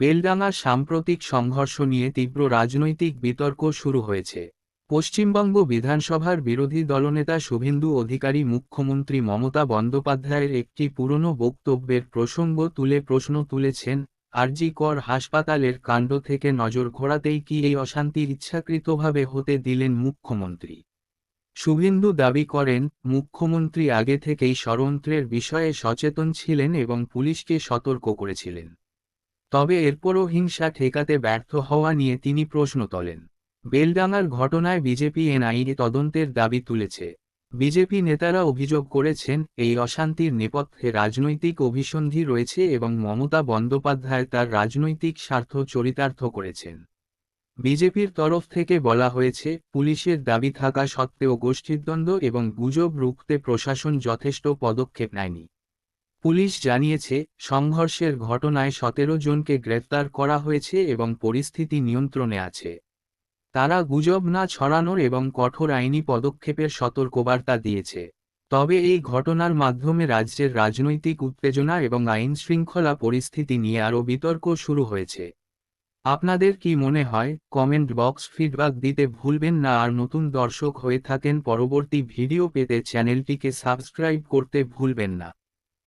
বেলডাঙার সাম্প্রতিক সংঘর্ষ নিয়ে তীব্র রাজনৈতিক বিতর্ক শুরু হয়েছে। পশ্চিমবঙ্গ বিধানসভার বিরোধী দলনেতা শুভেন্দু অধিকারী, মুখ্যমন্ত্রী মমতা বন্দ্যোপাধ্যায়ের একটি পুরনো বক্তব্যের প্রসঙ্গ তুলে প্রশ্ন তুলেছেন, আরজি কর হাসপাতালের কাণ্ড থেকে নজর ঘোরাতেই কি এই অশান্তি ইচ্ছাকৃতভাবে হতে দিলেন মুখ্যমন্ত্রী? শুভেন্দু দাবি করেন, মুখ্যমন্ত্রী আগে থেকেই ষড়যন্ত্রের বিষয়ে সচেতন ছিলেন এবং পুলিশকে সতর্ক করেছিলেন। তবে এরপরও হিংসা ঠেকাতে ব্যর্থ হওয়া নিয়ে তিনি প্রশ্ন তোলেন। বেলডাঙ্গার ঘটনায় বিজেপি এনআইএ তদন্তের দাবি তুলেছে। বিজেপি নেতারা অভিযোগ করেছেন, এই অশান্তির নেপথ্যে রাজনৈতিক অভিসন্ধি রয়েছে এবং মমতা বন্দ্যোপাধ্যায় তার রাজনৈতিক স্বার্থ চরিতার্থ করেছেন। বিজেপির তরফ থেকে বলা হয়েছে, পুলিশের দাবি থাকা সত্ত্বেও গোষ্ঠীদ্বন্দ্ব এবং গুজব রুখতে প্রশাসন যথেষ্ট পদক্ষেপ নেয়নি। পুলিশ জানিয়েছে, সংঘর্ষের ঘটনায় সতেরো জনকে গ্রেফতার করা হয়েছে এবং পরিস্থিতি নিয়ন্ত্রণে আছে। তারা গুজব না ছড়ানোর এবং কঠোর আইনি পদক্ষেপের সতর্কবার্তা দিয়েছে। তবে এই ঘটনার মাধ্যমে রাজ্যের রাজনৈতিক উত্তেজনা এবং আইন শৃঙ্খলা পরিস্থিতি নিয়ে আরও বিতর্ক শুরু হয়েছে। আপনাদের কি মনে হয়, কমেন্ট বক্স ফিডব্যাক দিতে ভুলবেন না আর নতুন দর্শক হয়ে থাকেন পরবর্তী ভিডিও পেতে চ্যানেলটিকে সাবস্ক্রাইব করতে ভুলবেন না।